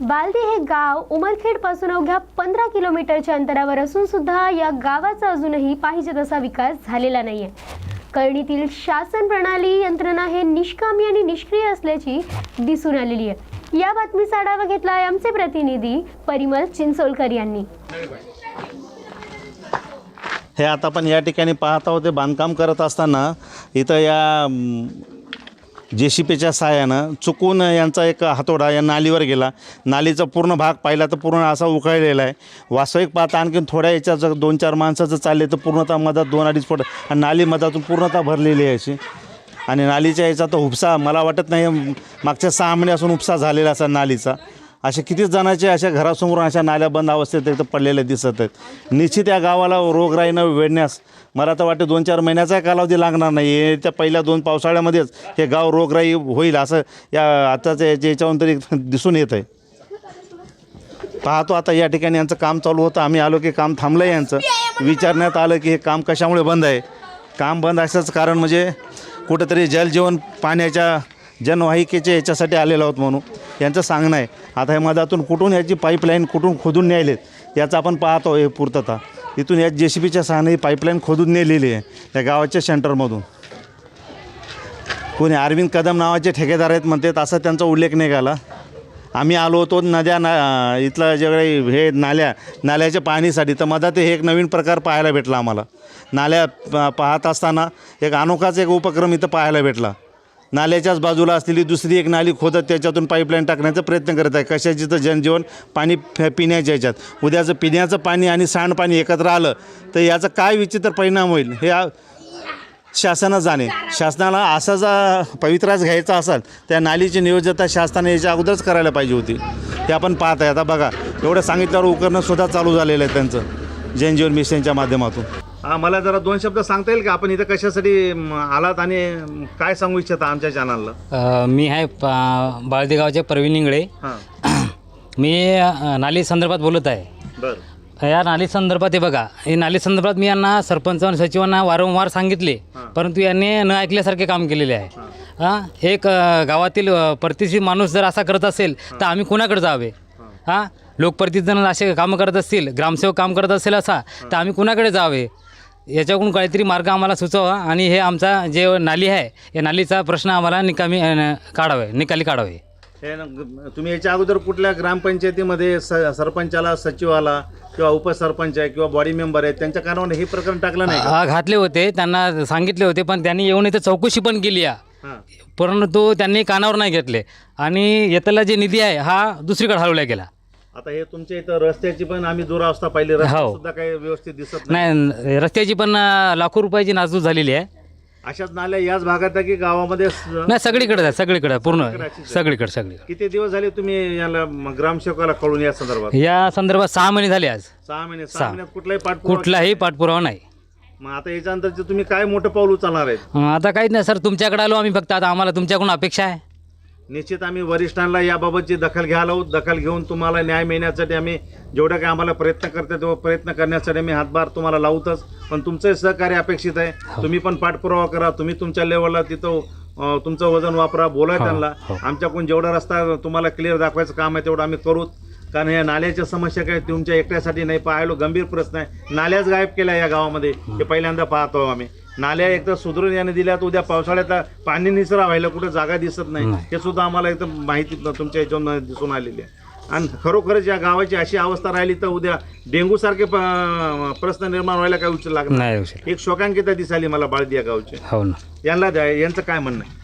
बालदी हे गाव उमरखेडपासून अवघ्या पंधरा किलोमीटरच्या अंतरावर असून सुद्धा या गावाचा अजूनही पाहिजे तसा विकास झालेला नाहीये. कळणीतील शासन प्रणाली यंत्रणा हे निष्कामी आणि निष्क्रिय असल्याची दिसून आलेली आहे. या बातमीचा आढावा घेतला आहे आमचे प्रतिनिधी परिमल चिंचोलकर यांनी. हे आता आपण या ठिकाणी पाहत आहोत ते बांधकाम करत असताना इथं या जे सी पीच्या साहाय्यानं चुकून यांचा एक हातोडा या नालीवर गेला. नालीचा पूर्ण भाग पाहिला तर पूर्ण असा उकळलेला आहे. वास्तविक पाहता आणखीन थोड्या याच्या जर दोन चार माणसं जर चालले तर पूर्णतः मधात दोन अडीच फूट आणि नाली मधातून पूर्णतः भरलेली आहे अशी. आणि नालीच्या याचा तर उपसा मला वाटत नाही मागच्या सहा महिन्यापासून उपसा झालेला असा नालीचा. असे कितीच जणांचे अशा घरासमोरून अशा नाल्या बंद अवस्थेत इथं पडलेल्या दिसत आहेत. निश्चित या गावाला रोगराईनं वेढण्यास मला तर वाटतं दोन चार महिन्याचा कालावधी लागणार नाही. हे त्या पहिल्या दोन पावसाळ्यामध्येच हे गाव रोगराई होईल असं या आताच्या याच्या याच्यावरून तरी दिसून येत आहे पाहतो आता या ठिकाणी यांचं काम चालू होतं. आम्ही आलो की काम थांबलं आहे यांचं. विचारण्यात आलं की हे काम कशामुळे बंद आहे? काम बंद असल्याचं कारण म्हणजे कुठंतरी जलजीवन पाण्याच्या जनवाहिकेच्या याच्यासाठी आलेलो आहोत म्हणून. यांचं सांगणं आहे. आता हे मधातून कुठून याची पाईपलाईन कुठून खोदून न्यायलेत? याचं आपण पाहतो हे पूर्तता. इथून या जे सी बीच्या सहाने ही पाईपलाईन खोदून नेलेली आहे त्या गावाच्या सेंटरमधून. कोणी अरविंद कदम नावाचे ठेकेदार आहेत म्हणतात असा त्यांचा उल्लेख निघाला. आम्ही आलो होतो नद्या ना इथलं जे काही हे नाल्या नाल्याच्या पाहणीसाठी. तर मधात हे एक नवीन प्रकार पाहायला भेटला आम्हाला. नाल्या प- पाहत असताना एक अनोखाच एक उपक्रम इथं पाहायला भेटला. नाल्याच्याच बाजूला असलेली दुसरी एक नाली खोदत त्याच्यातून पाईपलाईन टाकण्याचा प्रयत्न करत आहे. कशाची? तर जनजीवन पाणी पिण्याच्या याच्यात उद्याचं पिण्याचं पाणी आणि सांडपाणी एकत्र आलं तर याचा काय विचित्र परिणाम होईल हे आ- जाणे शासनाला असा जा पवित्राच घ्यायचा असाल त्या नालीची नियोजता शासनाने याच्या अगोदरच करायला पाहिजे होती. हे आपण पाहत आहे आता बघा एवढं सांगितल्यावर उकरणंसुद्धा चालू झालेलं आहे त्यांचं जनजीवन मिशनच्या माध्यमातून. हां मला जरा दोन शब्द सांगता येईल का? आपण इथं कशासाठी म, आलात आणि काय सांगू इच्छिता आमच्या चॅनलला अ, मी आहे पा- बाळदेगावचे प्रवीण इंगळे. हां. मी अ, नाली संदर्भात बोलत आहे. बरं. या नाली संदर्भात हे बघा हे नाली संदर्भात मी यांना सरपंच आणि सचिवांना वारंवार सांगितले परंतु यांनी न ऐकल्यासारखे काम केलेले आहे. हां. एक अ, गावातील अ, प्रतिष्ठित माणूस जर असा करत असेल तर आम्ही कुणाकडे जावे? हां. लोकप्रतिनिधी जण असे कामं करत असतील ग्रामसेवक काम करत असेल असा तर आम्ही कुणाकडे जावे? याच्याकडून काहीतरी मार्ग आम्हाला सुचवा आणि हे आमचा जे नाली आहे या नालीचा प्रश्न आम्हाला निकामी काढावे निकाली काढावे. हे तुम्ही याच्या अगोदर कुठल्या ग्रामपंचायतीमध्ये स सरपंचाला सचिवाला किंवा उपसरपंच आहे किंवा बॉडी मेंबर आहे त्यांच्या कानावर हे प्रकरण टाकलं नाही आ, घातले होते त्यांना सांगितले होते पण त्यांनी येऊन इथं चौकशी पण केली आहे हां. परंतु त्यांनी कानावर नाही घेतले. आणि येताला जे निधी आहे हा दुसरीकडे हलवला गेला. आता हे तुमच्या इथं रस्त्याची पण आम्ही दुरावस्था पाहिली. रस्ते हो. सुद्धा काही व्यवस्थित दिसत नाही. नाही रस्त्याची पण अ, लाखो रुपयाची नासधूस झालेली आहे. अशाच नाल्या याच भागात आहे की गावामध्ये स- नाही सगळीकडे आहे सगळीकडे पूर्ण. सगळीकडे सगळीकडे किती दिवस झाले तुम्ही याला म- ग्रामसेवकाला कळून या संदर्भात? या संदर्भात सहा महिने झाले आज. सहा महिने. सहा सहा. महिन्यात कुठलाही पाठपुरावा कुठलाही पाठपुरावा नाही. मग आता याच्यानंतर जे तुम्ही काय मोठं पाऊल उचलणार आहेत? अ, आता काहीच नाही सर तुमच्याकडे आलो आम्ही फक्त. आता आम्हाला तुमच्याकडून अपेक्षा आहे. निश्चित आम्ही वरिष्ठांना याबाबतची दखल घ्यायला आहोत दखल घेऊन तुम्हाला न्याय मिळण्यासाठी आम्ही जेवढं काही आम्हाला प्रयत्न करते तेव्हा प्रयत्न करण्यासाठी आम्ही हातभार तुम्हाला लावतच. पण तुमचं सहकार्य अपेक्षित आहे. तुम्ही पण पाठपुरावा करा. तुम्ही तुमच्या लेवलला तिथं तुमचं वजन वापरा. बोला त्यांना. हो. आमच्याकडून जेवढा रस्ता तुम्हाला क्लिअर दाखवायचं काम आहे तेवढं आम्ही करूच. कारण या नाल्याच्या समस्या काय तुमच्या एकट्यासाठी नाही पाहायलो गंभीर प्रश्न आहे. नाल्याच गायब केल्या या गावामध्ये. हे पहिल्यांदा पाहतो आम्ही. नाल्या एकदा सुधरून याने दिल्या तर उद्या पावसाळ्यात पाणी निचरा व्हायला कुठे जागा दिसत नाही. हे सुद्धा आम्हाला एकदम माहिती तुमच्या याच्यावर दिसून आलेली आहे. आणि खरोखरच या गावाची अशी अवस्था राहिली तर उद्या डेंगू सारखे प्रश्न निर्माण व्हायला काय उचल लागणार नाही एक शोकांकिता दिसाली मला बाळदी या गावचे. हो ना. यांना द्या यांचं काय म्हणणं आहे?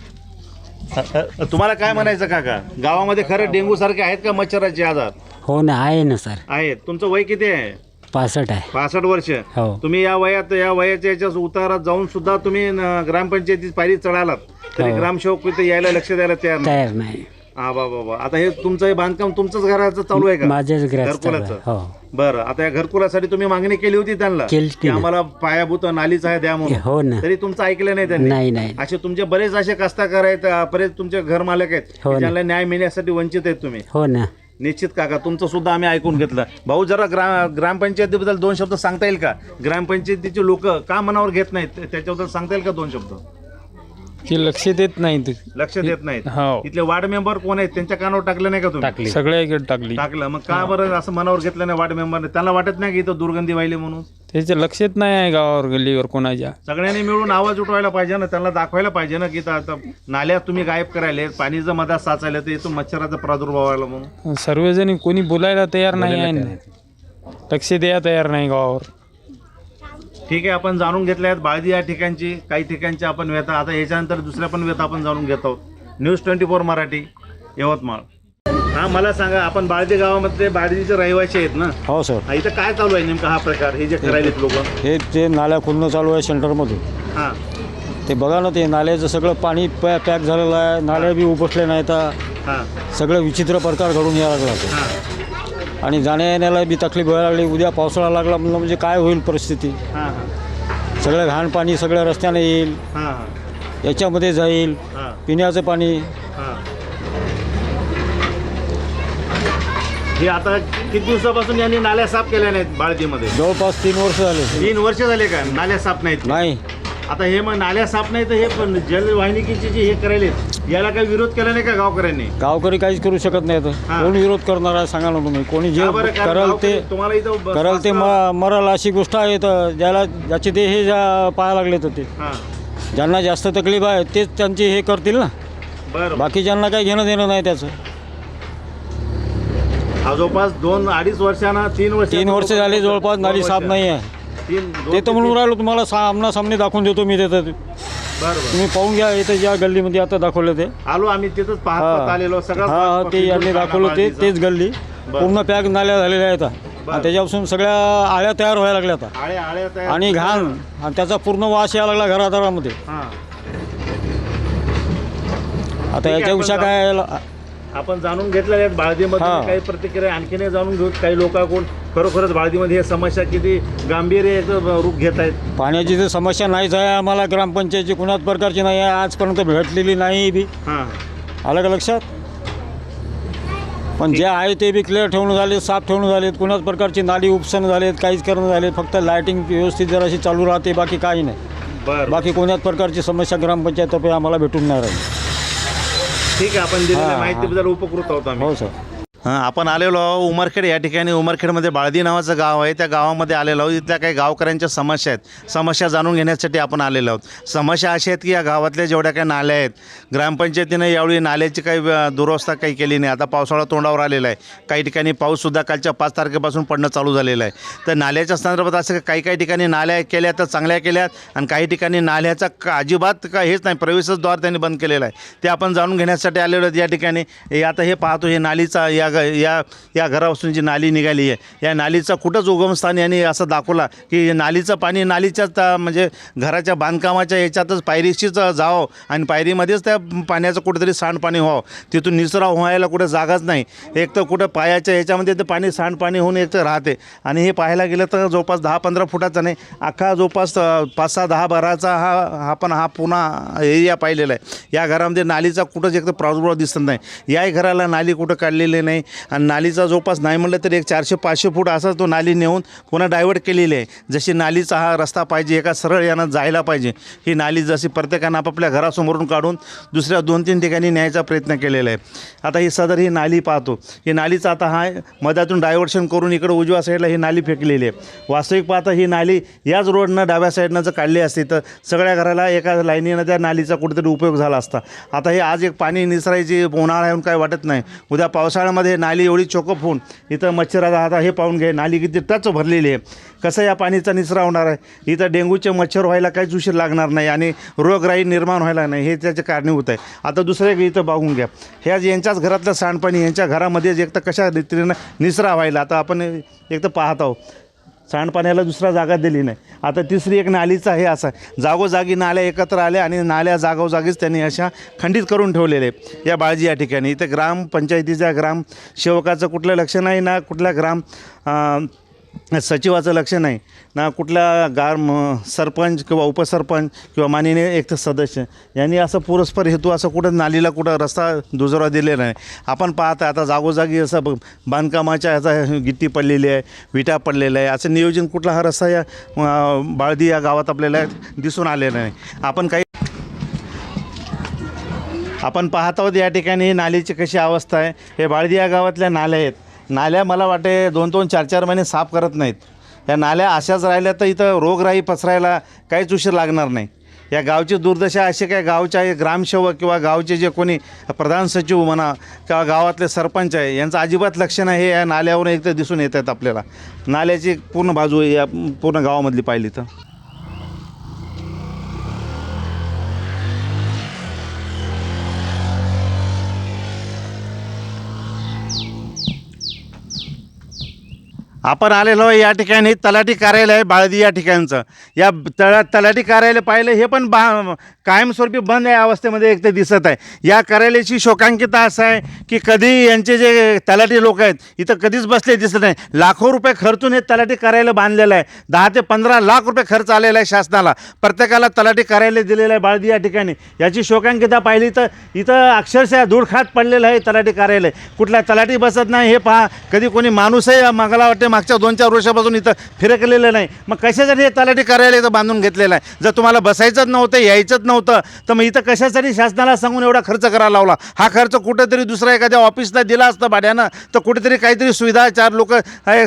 तुम्हाला काय म्हणायचं काका? गावामध्ये खरं डेंगू सारखे आहेत का मच्छराचे आजार? हो ना आहे ना सर. आहेत. तुमचं वय किती आहे? पासष्ट आहे. पासष्ट वर्ष? हो. तुम्ही या वयात या वयाच्या याच्या उतारात जाऊन सुद्धा तुम्ही न- ग्रामपंचायतीत पायरी चढालात. तरी हो. ग्रामसेवक इथे यायला लक्ष द्यायला तयार नाही. तयार नाही. हा बा बाबा आता हे तुमचं हे बांधकाम तुमचंच घराचं चालू आहे का? माझ्याच ग्रस्त घरकुलाचं? हो. बरं. आता या घरकुलासाठी तुम्ही मागणी केली होती त्यांना? केली की. आम्हाला पायाभूत नालीच आहे द्या म्हणून. हो ना. तरी तुमचं ऐकलं नाही त्यांनी? नाही नाही. असे तुमचे बरेच असे कष्टकार आहेत अं, बरेच तुमचे घर मालक आहेत हो की ना. ज्यांना न्याय मिळण्यासाठी वंचित आहेत तुम्ही. हो ना. निश्चित काका तुमचं सुद्धा आम्ही ऐकून घेतलं. भाऊ जरा ग्रा ग्रामपंचायतीबद्दल दोन शब्द सांगता येईल का? ग्रामपंचायतीचे लोक का मनावर घेत नाहीत? त्याच्याबद्दल सांगता येईल का दोन शब्द? ते लक्ष देत नाहीत. लक्ष देत नाहीत. हो. इथले वार्ड मेंबर कोण आहेत? त्यांच्या कानावर टाकलं नाही का तुम्ही? टाकली. सगळ्याकडे टाकली. टाकलं. मग का बरं असं मनावर घेतलं नाही वार्ड मेंबरने? त्यांना वाटत नाही की इथं दुर्गंधी व्हायली म्हणून? त्याचं लक्षच नाही आहे गावावर गल्लीवर कोणाच्या. सगळ्यांनी मिळून आवाज उठवायला पाहिजे ना त्यांना दाखवायला पाहिजे ना की इथं आता नाल्यात तुम्ही गायब करायले पाणी जर मधात साचायला तर इथं मच्छराचा प्रादुर्भाव व्हायला म्हणून. सर्वजणी कोणी बोलायला तयार नाही आहे लक्ष द्यायला तयार नाही गावावर. ठीक आहे आपण जाणून घेतले आहेत बाळदी या ठिकाणची काही ठिकाणची आपण व्यथा आता याच्यानंतर दुसऱ्या पण व्यथा आपण जाणून घेत आहोत. News twenty four Marathi Yavatmal. हा मला सांगा आपण बाळदी गावामध्ये बाळदीचे रहिवासी आहेत ना? हो सर. हा, इथं काय चालू आहे नेमका हा प्रकार हे जे करायलेत लोक? हे ते नाल्या खोदणं चालू आहे सेंटरमधून. हा. ते बघा ना ते नाल्याचं सगळं पाणी पॅ पॅक झालेलं आहे नाल्या बी उपसले नाही तर हा. सगळं विचित्र प्रकार घडून यायला लागला ते. हा. आणि जाण्या येण्याला बी तकलीफ व्हायला लागली उद्या पावसाळा लागला म्हणलं म्हणजे काय होईल परिस्थिती? हा. सगळं घाण पाणी सगळ्या रस्त्याने येईल हा हा. याच्यामध्ये जाईल हा. पिण्याचं पाणी. हा. हे आता किती दिवसापासून यांनी नाल्या साफ केल्या नाहीत बाळतीमध्ये जवळपास तीन वर्ष झाले. तीन वर्ष झाले का? नाल्या साफ नाहीत? नाही. आता हे मग नाल्या साफ नाही तर हे पण जलवाहिनीकीचे जे हे करायले याला काही विरोध केला नाही का गावकऱ्यांनी? गावकरी काहीच करू शकत नाही तर हा. कोण विरोध करणार आहे सांगा ना तुम्ही. कोणी जे का बरं? कारण करल ते गावकरी तुम्हाला इथं ब- करल ते म मरल अशी गोष्ट आहे तर ज्याला ज्याचे ते हे पाहायला लागले तर ते. हा. ज्यांना जास्त तकलीफ आहे तेच त्यांची हे करतील ना. बरं. बाकीच्यांना काही घेणं देणं नाही त्याचं. हा जवळपास दोन अडीच वर्षांना तीन वर्ष तीन वर्ष झाले जवळपास नाली साफ नाही आहे तीन दोन ते तर म्हणून राहिलो तुम्हाला सा आमना सामने दाखवून देतो मी तिथं बरं बरं तुम्ही पाहून घ्या इथं ज्या गल्लीमध्ये आता दाखवलं ते. आलो आम्ही तिथंच पाहत. पाहत आलेलो सगळं हा ते यांनी दाखवलं ते तेच गल्ली. पूर्ण पॅक नाल्या झालेल्या आहेत. आणि त्याच्यापासून सगळ्या आळ्या तयार व्हायला लागल्या आता. तयार- आणि घाण. आणि त्याचा पूर्ण वास यायला लागला घरादारामध्ये. हा. आता आहे, याच्यापेक्षा आपण काय यायला- आपण जाणून घेतलेल्या आहेत. बाळदीमध्ये हा. काही प्रतिक्रिया आणखीन जाणून घेऊ. काही लोकांकडून खरोखरच बाळदीमध्ये हे समस्या किती गांभीर्य एकदम रूप घेत आहेत. पाण्याची तर समस्या नाहीच आहे. आम्हाला ग्रामपंचायतची कुणाच प्रकारची नाही आहे. आजपर्यंत भेटलेली नाही बी. हां. आलं का लक्षात? पण जे आहे ते बी क्लिअर ठेवून झाले साफ ठेवून झालेत. कुणाच प्रकारची नाली उपसन झालेत काहीच करणं झाले फक्त लायटिंग व्यवस्थित जराशी चालू राहते. बाकी काही नाही. बरं. बाकी कोण्याच प्रकारची समस्या ग्रामपंचायततर्फे आम्हाला भेटून नाही राहिली. ठीक आहे आपण दिलेल्या. माहितीबद्दल उपकृत आहोत आम्ही हो सर हां आपण आलेलो आहो उमरखेड. या ठिकाणी उमरखेडमध्ये बाळदी नावाचं गाव आहे. त्या गावामध्ये आलेलो आहोत. इथल्या काही गावकऱ्यांच्या समस्या आहेत. समस्या जाणून घेण्यासाठी आपण आलेलो आहोत. समस्या अशा आहेत की या गावातल्या जेवढ्या काही नाल्या आहेत ग्रामपंचायतीनं यावेळी नाल्याची काही दुरवस्था काही केली नाही. आता पावसाळा तोंडावर आलेला आहे. काही ठिकाणी पाऊससुद्धा कालच्या पाच तारखेपासून पडणं चालू झालेलं आहे. तर नाल्याच्या संदर्भात असं काही काही ठिकाणी नाल्या केल्या तर चांगल्या केल्यात आणि काही ठिकाणी नाल्याचा का अजिबात का हेच नाही. प्रवेशच द्वार त्यांनी बंद केलेला आहे. ते आपण जाणून घेण्यासाठी आलेलो आहेत या ठिकाणी. आता हे पाहतो हे नालीचा या ग या या घरापासून जी नाली निघाली आहे या नालीचा कुठंच उगमस्थान यांनी असं दाखवला की नालीचं पाणी नालीच्याच त्या म्हणजे घराच्या बांधकामाच्या याच्यातच पायरीशीच जावं आणि पायरीमध्येच त्या पाण्याचं कुठंतरी सांडपाणी व्हावं. तिथून निचरा व्हायला कुठं जागाच नाही. एक तर कुठं पायाच्या याच्यामध्ये ते पाणी सांडपाणी होऊन एक तर राहते. आणि हे पाहायला गेलं तर जवळपास दहा पंधरा फुटाचा नाही अख्खा जवळपास पाच सहा दहा बाराचा हा हा पण हा पुन्हा एरिया पाहिलेला आहे. या घरामध्ये नालीचा कुठंच एक तर प्रादुर्भाव दिसत नाही. याही घराला नाली कुठं काढलेली नाही. आणि नालीचा जवळपास नाही म्हटलं तर एक चारशे पाचशे फूट असा तो नाली नेऊन पुन्हा डायवर्ट केलेली आहे. जशी नालीचा हा रस्ता पाहिजे एका सरळ यानं जायला पाहिजे. ही नाली जशी प्रत्येकानं आपापल्या घरासमोरून काढून दुसऱ्या दोन तीन ठिकाणी न्यायचा प्रयत्न केलेला आहे. आता ही सदर ही नाली पाहतो. ही नालीचा आता हा मधातून डायव्हर्शन करून इकडं उजव्या साईडला ही नाली फेकलेली आहे. वास्तविक पाहता ही नाली याच रोडनं डाव्या साईडनं जर काढली असती तर सगळ्या घराला एका लाईनीनं त्या नालीचा कुठेतरी उपयोग झाला असता. आता हे आज एक पाणी निसरायची उन्हाळा येऊन काय वाटत नाही. उद्या पावसाळ्यामध्ये नाली एवढी चोकप होऊन इथं मच्छर आता हे पाहून घे नाली किती टच भरलेली आहे. कसं या पाणीचा निचरा होणार आहे? इथं डेंग्यूचे मच्छर व्हायला काहीच उशीर लागणार नाही आणि रोगराई निर्माण व्हायला नाही हे त्याचे कारणीभूत आहे. आता दुसरे इथं बघून घ्या. ह्या यांच्याच घरातलं सांडपाणी यांच्या घरामध्येच एक तर कशा रीतीनं निचरा व्हायला आता आपण एक तर पाहत आहोत. सांडपाण्याला दुसरा जागा दिली नाही. आता तिसरी एक नालीचं हे असं. जागोजागी नाल्या एकत्र आल्या आणि नाल्या जागोजागीच त्यांनी अशा खंडित करून ठेवलेले आहे या बाळजी या ठिकाणी. इथे ग्रामपंचायतीच्या ग्राम सेवकाचं कुठलं लक्ष नाही ना कुठल्या ग्राम सचिवाचं लक्ष नाही. ना कुठल्या गार सरपंच किंवा उपसरपंच किंवा माननीय एक तर सदस्य यांनी असं पुरस्पर हेतू असं कुठं नालीला कुठं रस्ता दुजोरा दिलेला नाही. आपण पाहता आता जागोजागी असं ब- बांधकामाच्या ह्याचा गिट्टी पडलेली आहे विटा पडलेल्या आहे. असं नियोजन कुठला हा रस्ता या बाळदी या गावात आपल्याला दिसून आलेला नाही. आपण काही आपण पाहत आहोत या ठिकाणी नालीची कशी अवस्था आहे. हे बाळदी या गावातल्या नाल्या आहेत. नाल्या मला वाटते दोन दोन चार चार महिने साफ करत नाहीत. या नाल्या अशाच राहिल्या तर इथं रोगराई पसरायला काहीच उशीर लागणार नाही. या गावची दुर्दशा असे काय गावच्या ग्रामसेवक किंवा गावचे जे कोणी प्रधान सचिव म्हणा किंवा गावातले सरपंच आहे यांचं अजिबात लक्ष नाही हे या नाल्यावरून एक तर दिसून येत आहेत आपल्याला. नाल्याची पूर्ण बाजू या पूर्ण गावामधली पाहिली तर. आपण आलेलो आहे या ठिकाणी तलाठी कार्यालय आहे बाळदी या ठिकाणचं. या तळा तलाठी कार्यालय पाहिलं हे पण बा कायमस्वरूपी बंद या अवस्थेमध्ये एक ते दिसत आहे. या कार्यालयाची शोकांकिता असं आहे की कधी यांचे जे तलाठी लोक आहेत इथं कधीच बसले दिसत नाही. लाखो रुपये खर्चून हे तलाठी कार्यालय बांधलेलं आहे. दहा ते पंधरा लाख रुपये खर्च आलेला आहे शासनाला. प्रत्येकाला तलाठी कार्यालय दिलेलं आहे बाळदी या ठिकाणी. याची शोकांकिता पाहिली तर इथं अक्षरशः धूळखात पडलेलं आहे तलाठी कार्यालय. कुठला तलाठी बसत नाही हे पहा. कधी कोणी माणूसही मला वाटते मागच्या दोन चार वर्षापासून इथं फिरकलेलं नाही. मग कशासाठी हे तलाठी कार्यालय इथं बांधून घेतलेलं आहे? जर तुम्हाला बसायचंच नव्हतं यायचंच नव्हतं तर मग इथं कशासाठी शासनाला सांगून एवढा खर्च करायला लावला? हा खर्च कुठेतरी दुसऱ्या एखाद्या ऑफिसला दिला असतं भाड्यानं तर कुठेतरी काहीतरी सुविधा चार लोक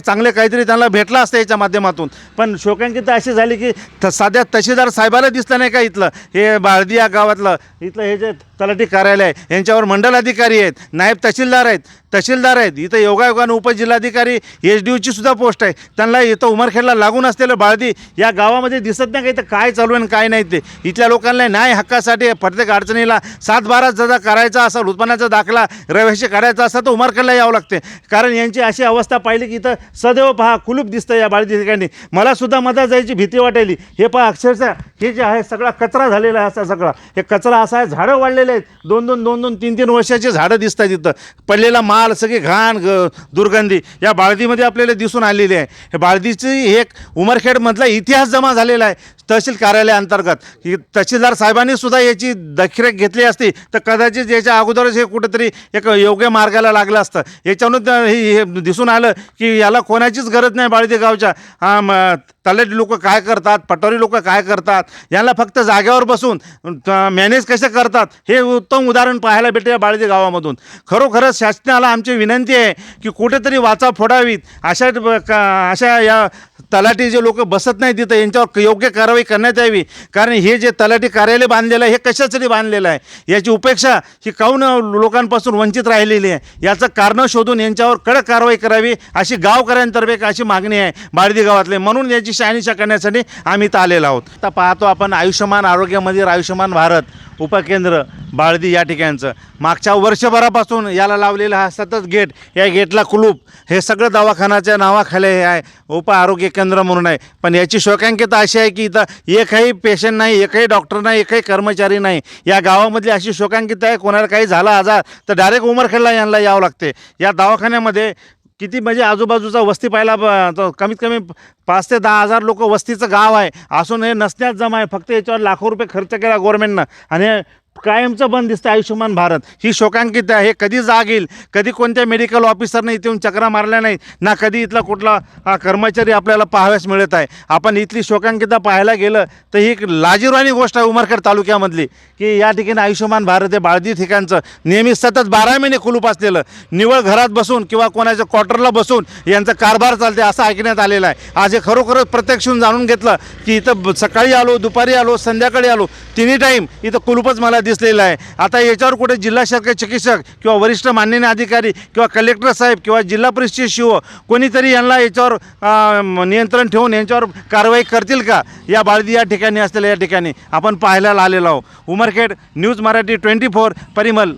चांगले काहीतरी त्यांना भेटला असतं याच्या माध्यमातून. पण शोकांकिता अशी झाली की साध्या तहसीलदार साहेबाला दिसलं नाही का इथलं? हे बाळदिया गावातलं इथलं हे जे तलाठी कार्यालय आहे. यांच्यावर मंडल अधिकारी आहेत नायब तहसीलदार आहेत. तहसीलदार आहेत इथं योगायोगानं उपजिल्हाधिकारी एच डी ओची सुद्धा पोस्ट आहे. त्यांना इथं उमरखेडला लागून असलेलं बाळदी या गावामध्ये दिसत नाही का? इथं काय चालू आहे आणि काय नाही ते? इथल्या लोकांना न्याय हक्कासाठी प्रत्येक अडचणीला सात बारा जसा करायचा असेल उत्पन्नाचा दाखला रहिवाशी काढायचा असा तर उमरखेडला यावं लागते. कारण यांची अशी अवस्था पाहिली की इथं सदैव पहा कुलूप दिसतं या बाळदी ठिकाणी. मला सुद्धा मदत जायची भीती वाटायली. हे पहा अक्षरशः हे जे आहे सगळा कचरा झालेला आहे असा सगळा. हे कचरा असा आहे झाडं वाढलेले आहेत. दोन दोन दोन दोन तीन तीन वर्षाची झाडं दिसतात तिथं पडलेला माल सगळी घाण ग दुर्गंधी. या बाळदीमध्ये आपल्याला दिसून आलेली आहे. हे बाळदीची एक उमरखेडमधला इतिहास जमा झालेला आहे. तहसील कार्यालयाअंतर्गत ही तहसीलदार साहेबांनी सुद्धा याची दखरेख घेतली असती तर कदाचित याच्या अगोदरच हे कुठेतरी एक योग्य मार्गाला लागलं असतं. याच्यावरून हे हे दिसून आलं की याला कोणाचीच गरज नाही बाळदे गावच्या. हा म तलेट लोक काय करतात पटोरी लोक काय करतात यांना फक्त जागेवर बसून मॅनेज कसे करतात हे उत्तम उदाहरण पाहायला भेटते या बाळदे गावामधून. खरोखरच शासनाला आमची विनंती आहे की कुठेतरी वाचा फोडावीत अशा का- अशा या तलाठी जे लोक बसत नाही तिथं यांच्यावर योग्य कारवाई करण्यात यावी. कारण हे जे तलाठी कार्यालय बांधलेलं आहे हे कशासाठी बांधलेलं आहे? याची उपेक्षा ही काहून लोकांपासून वंचित राहिलेली आहे? याचं कारण शोधून यांच्यावर कडक कारवाई करावी अशी गावकऱ्यांतर्फे एक अशी मागणी आहे बाळदी गावातले. म्हणून याची शहानिशा करण्यासाठी आम्ही इथं आलेलो आहोत. आता पाहतो आपण आयुष्यमान आरोग्य आयुष्यमान भारत. उपकेंद्र बाळदी या ठिकाणचं. मागच्या वर्षभरापासून याला लावलेला हा सतत गेट या गेटला कुलूप. हे सगळं दवाखान्याच्या नावाखाली हे आहे. उप आरोग्य केंद्र म्हणून आहे. पण याची शोकांकिता अशी आहे की इथं एकही पेशंट नाही एकही डॉक्टर नाही एकही कर्मचारी नाही. या गावामधली अशी शोकांकिता आहे. कोणाला काही झाला आजार तर डायरेक्ट उमरखेडला यांना यावं लागते. या दवाखान्यामध्ये किती म्हणजे आजूबाजूचा वस्ती पाहायला ब- तो कमीत कमी पाच ते दहा हजार लोक वस्तीचं गाव आहे. असून हे नसण्यात जमा आहे. फक्त याच्यावर लाखो रुपये खर्च केला गव्हर्मेंटनं आणि कायमचं बंद दिसतं आयुष्यमान भारत. ही शोकांकित आहे. हे कधी जाग येईल? कधी कोणत्या मेडिकल ऑफिसरने इथे येऊन चक्रा मारल्या नाही ना कधी इथला कुठला हा, कर्मचारी आपल्याला पाहाव्यास मिळत आहे. आपण इथली शोकांकिता पाहायला गेलं तर ही एक लाजीरवाणी गोष्ट आहे उमरखेड तालुक्यामधली की या ठिकाणी आयुष्यमान भारत हे बाळदी ठिकाणचं नेहमी सतत बारा महिने कुलूप असलेलं निवळ घरात बसून किंवा कोणाच्या क्वार्टरला बसून यांचा कारभार चालते असं ऐकण्यात आलेलं आहे. आज हे खरोखरच प्रत्यक्ष जाणून घेतलं की इथं सकाळी आलो दुपारी आलो संध्याकाळी आलो तिन्ही टाईम इथं कुलूपच मला दिसलेलं आहे. आता याच्यावर कुठे जिल्हा शासकीय चिकित्सक किंवा वरिष्ठ माननीय अधिकारी किंवा कलेक्टर साहेब किंवा जिल्हा परिषद शिव कोणीतरी यांना याच्यावर नियंत्रण ठेवून यांच्यावर कारवाई करतील का? या बाळदी या ठिकाणी असलेल्या या ठिकाणी आपण पाहायला आलेलो आहोत. Umarkhed news Marathi twenty four Parimal.